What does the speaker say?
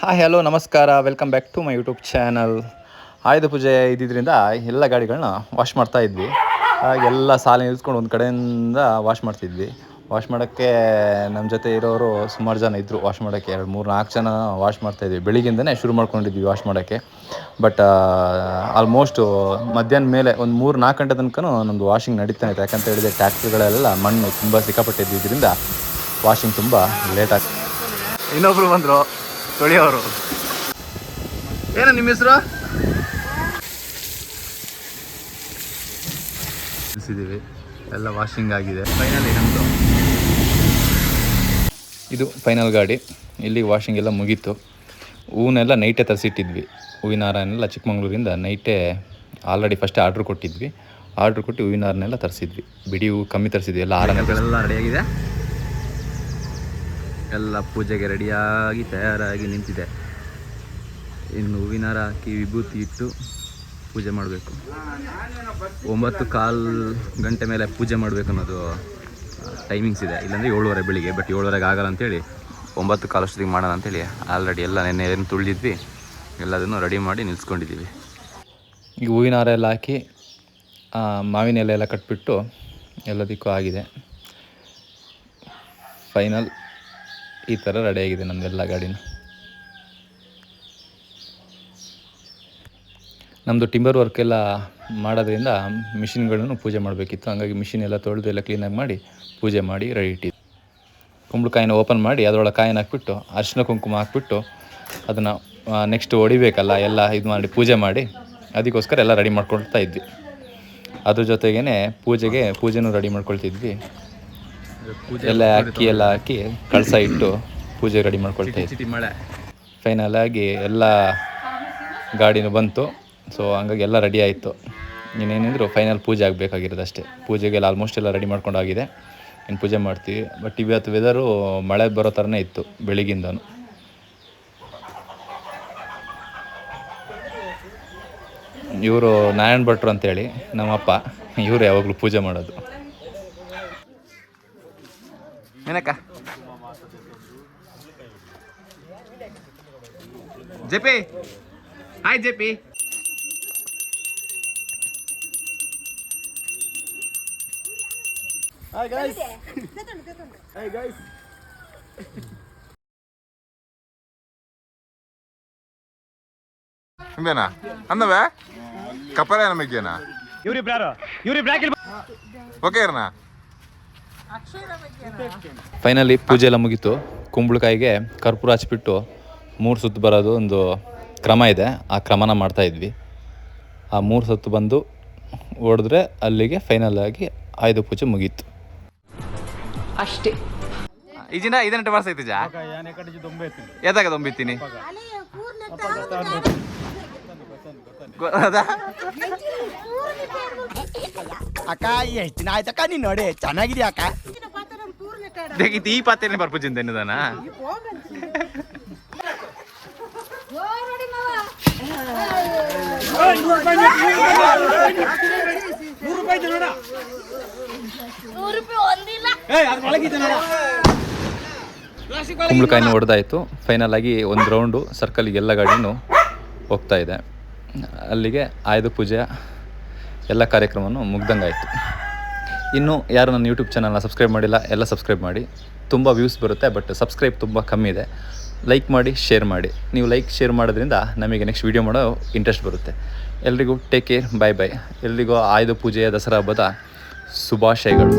Hi hello ನಮಸ್ಕಾರ. Welcome back to my YouTube channel Ayudha Puja ಇದ್ದಿದ್ದರಿಂದ ಎಲ್ಲ ಗಾಡಿಗಳನ್ನ wash ಮಾಡ್ತಾ ಇದ್ವಿ. ಎಲ್ಲ ಸಾಲ ನಿಲ್ಸ್ಕೊಂಡು ಒಂದು ಕಡೆಯಿಂದ ವಾಶ್ ಮಾಡ್ತಿದ್ವಿ. ವಾಶ್ ಮಾಡೋಕ್ಕೆ ನಮ್ಮ ಜೊತೆ ಇರೋರು ಸುಮಾರು ಜನ ಇದ್ದರು ವಾಶ್ ಮಾಡೋಕ್ಕೆ. ಎರಡು ಮೂರು ನಾಲ್ಕು ಜನ ವಾಶ್ ಮಾಡ್ತಾಯಿದ್ವಿ ಬೆಳಿಗ್ಗೆಯಿಂದನೇ ಶುರು ಮಾಡ್ಕೊಂಡಿದ್ವಿ ವಾಶ್ ಮಾಡೋಕ್ಕೆ. ಬಟ್ ಆಲ್ಮೋಸ್ಟು ಮಧ್ಯಾಹ್ನ ಮೇಲೆ ಒಂದು ಮೂರು ನಾಲ್ಕು ಗಂಟೆ ತನಕ ನಮ್ಮದು ವಾಷಿಂಗ್ ನಡೀತಾನೆ ಇತ್ತು. ಯಾಕಂತ ಹೇಳಿದ್ರೆ ಟ್ಯಾಕ್ಟ್ರಿಗಳೆಲ್ಲ ಮಣ್ಣು ತುಂಬ ಸಿಕ್ಕಾಪಟ್ಟಿದ್ದರಿಂದ ವಾಷಿಂಗ್ ತುಂಬ ಲೇಟ್ ಆಗ್ತದೆ ಇನ್ನೊಬ್ರು ಬಂದರು. ತೊಳೆಯೋರು. ಏನು ನಿಮ್ಮ ಹೆಸರು? ಎಲ್ಲ ವಾಷಿಂಗ್ ಆಗಿದೆ. ಫೈನಲಿ ನಮ್ಮದು ಇದು ಫೈನಲ್ ಗಾಡಿ. ಇಲ್ಲಿ ವಾಷಿಂಗ್ ಎಲ್ಲ ಮುಗೀತು. ಹೂವನ್ನೆಲ್ಲ ನೈಟೇ ತರಿಸಿಟ್ಟಿದ್ವಿ. ಹೂವಿನ ಹಾರನೆಲ್ಲ ಚಿಕ್ಕಮಂಗ್ಳೂರಿಂದ ನೈಟೇ ಆಲ್ರೆಡಿ ಫಸ್ಟೇ ಆರ್ಡ್ರ್ ಕೊಟ್ಟಿದ್ವಿ. ಆರ್ಡ್ರ್ ಕೊಟ್ಟು ಹೂವಿನ ಹಾರನೆಲ್ಲ ತರಿಸಿದ್ವಿ. ಬಿಡಿ ಹೂವು ಕಮ್ಮಿ ತರಿಸಿದ್ವಿ, ಎಲ್ಲ ಹಾರನೆಲ್ಲ ರೆಡಿಯಾಗಿದೆ ಎಲ್ಲ ಪೂಜೆಗೆ ರೆಡಿಯಾಗಿ ತಯಾರಾಗಿ ನಿಂತಿದೆ. ಇನ್ನು ಹೂವಿನ ಹಾರ ಹಾಕಿ ವಿಭೂತಿ ಇಟ್ಟು ಪೂಜೆ ಮಾಡಬೇಕು. ಒಂಬತ್ತು ಕಾಲು ಗಂಟೆ ಮೇಲೆ ಪೂಜೆ ಮಾಡಬೇಕು ಅನ್ನೋದು ಟೈಮಿಂಗ್ಸ್ ಇದೆ. ಇಲ್ಲಾಂದರೆ ಏಳುವರೆ ಬೆಳಿಗ್ಗೆ ಬಟ್ ಏಳುವರೆಗೆ ಆಗಲ್ಲ ಅಂತೇಳಿ ಒಂಬತ್ತು ಕಾಲಷ್ಟೊತ್ತಿಗೆ ಮಾಡೋಣ ಅಂತೇಳಿ ಆಲ್ರೆಡಿ ಎಲ್ಲ ನೆನ್ನೆ ಏನು ತುಳಿದಿದ್ವಿ. ಎಲ್ಲದನ್ನು ರೆಡಿ ಮಾಡಿ ನಿಲ್ಸ್ಕೊಂಡಿದ್ದೀವಿ. ಈಗ ಹೂವಿನ ಹಾರ ಎಲ್ಲ ಹಾಕಿ ಮಾವಿನ ಎಲೆ ಎಲ್ಲ ಕಟ್ಬಿಟ್ಟು ಎಲ್ಲದಕ್ಕೂ ಆಗಿದೆ. ಫೈನಲ್ ಈ ಥರ ರೆಡಿಯಾಗಿದೆ ನಮ್ಮದೆಲ್ಲ ಗಾಡಿನ. ನಮ್ಮದು ಟಿಂಬರ್ ವರ್ಕ್ ಎಲ್ಲ ಮಾಡೋದ್ರಿಂದ ಮಿಷಿನ್ಗಳನ್ನು ಪೂಜೆ ಮಾಡಬೇಕಿತ್ತು. ಹಾಗಾಗಿ ಮಿಷಿನ್ ಎಲ್ಲ ತೊಳೆದು ಎಲ್ಲ ಕ್ಲೀನಾಗಿ ಮಾಡಿ ಪೂಜೆ ಮಾಡಿ ರೆಡಿ ಇಟ್ಟಿದ್ದು ಕುಂಬಳಕಾಯಿನ ಓಪನ್ ಮಾಡಿ ಅದರೊಳಗೆ ಕಾಯಿನ ಹಾಕ್ಬಿಟ್ಟು ಅರಿಶಿನ ಕುಂಕುಮ ಹಾಕ್ಬಿಟ್ಟು ಅದನ್ನು ನೆಕ್ಸ್ಟ್ ಹೊಡಿಬೇಕಲ್ಲ ಎಲ್ಲ ಇದು ಮಾಡಿ ಪೂಜೆ ಮಾಡಿ ಅದಕ್ಕೋಸ್ಕರ ಎಲ್ಲ ರೆಡಿ ಮಾಡ್ಕೊಳ್ತಾ ಇದ್ವಿ. ಅದ್ರ ಜೊತೆಗೇ ಪೂಜೆಗೆ ಪೂಜೆನೂ ರೆಡಿ ಮಾಡ್ಕೊಳ್ತಿದ್ವಿ. ಎಲ್ಲ ಅಕ್ಕಿ ಎಲ್ಲ ಹಾಕಿ ಕಳಸ ಇಟ್ಟು ಪೂಜೆ ರೆಡಿ ಮಾಡ್ಕೊಳ್ತಾ ಇದ್ವಿ. ಫೈನಲ್ ಆಗಿ ಎಲ್ಲ ಗಾಡಿನೂ ಬಂತು. ಸೊ ಹಂಗಾಗಿ ಎಲ್ಲ ರೆಡಿ ಆಯಿತು. ಇನ್ನೇನಿದ್ರು ಫೈನಲ್ ಪೂಜೆ ಆಗಬೇಕಾಗಿರೋದು ಅಷ್ಟೇ. ಪೂಜೆಗೆಲ್ಲ ಆಲ್ಮೋಸ್ಟ್ ಎಲ್ಲ ರೆಡಿ ಮಾಡ್ಕೊಂಡಾಗಿದೆ. ಇನ್ನು ಪೂಜೆ ಮಾಡ್ತೀವಿ. ಬಟ್ ಇವತ್ತು ವೆದರು ಮಳೆ ಬರೋ ಥರನೇ ಇತ್ತು ಬೆಳಿಗ್ಗಿಂದನು. ಇವರು ನಾರಾಯಣ್ ಭಟ್ರು ಅಂತೇಳಿ, ನಮ್ಮಪ್ಪ, ಇವರು ಯಾವಾಗಲೂ ಪೂಜೆ ಮಾಡೋದು. ಏನಕ್ಕ? ಜೆಪಿ! ಹಾಯ್ ಜೆಪಿ ಹಿಂದೇನಾ ಅಂದವ? ಕಪ್ಪರೆ ನಮಗೇನಾ ಓಕೆ ಇರ್ನಾ ಫೈನಲಿ ಪೂಜೆ ಎಲ್ಲ ಮುಗೀತು. ಕುಂಬಳಕಾಯಿಗೆ ಕರ್ಪೂರ ಹಚ್ಬಿಟ್ಟು ಮೂರು ಸುತ್ತು ಬರೋದು ಒಂದು ಕ್ರಮ ಇದೆ. ಆ ಕ್ರಮನ ಮಾಡ್ತಾ ಇದ್ವಿ. ಆ ಮೂರು ಸುತ್ತು ಬಂದು ಹೊಡೆದ್ರೆ ಅಲ್ಲಿಗೆ ಫೈನಲ್ ಆಗಿ ಆಯುಧ ಪೂಜೆ ಮುಗೀತು. ಅಷ್ಟೇ. ಈಜಿನ ಇದನ್ನ ವರ್ಷ ಐತಿ ಜಾ ಎದಾಗ ದೊಂಬಿತ್ತೀನಿ ಅಕ್ಕ ಈ ದಿನ ಆಯ್ತಕ್ಕ ನೀನ್ ನೋಡಿ ಚೆನ್ನಾಗಿದ್ಯಾ ಅಕ್ಕ? ಪಾತ್ರ ಪೂರ್ಣ ಈ ನೂರು ರೂಪಾಯಿ ಎನ್ನದಾನ ಕುಂಬಳಕಾಯಿನ ಹೊಡೆದಾಯಿತು. ಫೈನಲ್ ಆಗಿ ಒಂದು ರೌಂಡು ಸರ್ಕಲ್ ಎಲ್ಲ ಗಾಡಿನೂ ಹೋಗ್ತಾ ಇದೆ. ಅಲ್ಲಿಗೆ ಆಯುಧ ಪೂಜೆ ಎಲ್ಲ ಕಾರ್ಯಕ್ರಮವನ್ನು ಮುಗ್ದಂಗಾಯಿತು. ಇನ್ನು ಯಾರು ನನ್ನ ಯೂಟ್ಯೂಬ್ ಚಾನಲ್ನ ಸಬ್ಸ್ಕ್ರೈಬ್ ಮಾಡಿಲ್ಲ ಎಲ್ಲ ಸಬ್ಸ್ಕ್ರೈಬ್ ಮಾಡಿ. ತುಂಬ ವ್ಯೂಸ್ ಬರುತ್ತೆ ಬಟ್ ಸಬ್ಸ್ಕ್ರೈಬ್ ತುಂಬ ಕಮ್ಮಿ ಇದೆ. ಲೈಕ್ ಮಾಡಿ ಶೇರ್ ಮಾಡಿ. ನೀವು ಲೈಕ್ ಶೇರ್ ಮಾಡೋದ್ರಿಂದ ನಮಗೆ ನೆಕ್ಸ್ಟ್ ವೀಡಿಯೋ ಮಾಡೋ ಇಂಟ್ರೆಸ್ಟ್ ಬರುತ್ತೆ. ಎಲ್ರಿಗೂ ಟೇಕ್ ಕೇರ್ ಬಾಯ್ ಬಾಯ್ ಎಲ್ರಿಗೂ ಆಯುಧ ಪೂಜೆಯ ದಸರಾ ಹಬ್ಬದ ಶುಭಾಶಯಗಳು.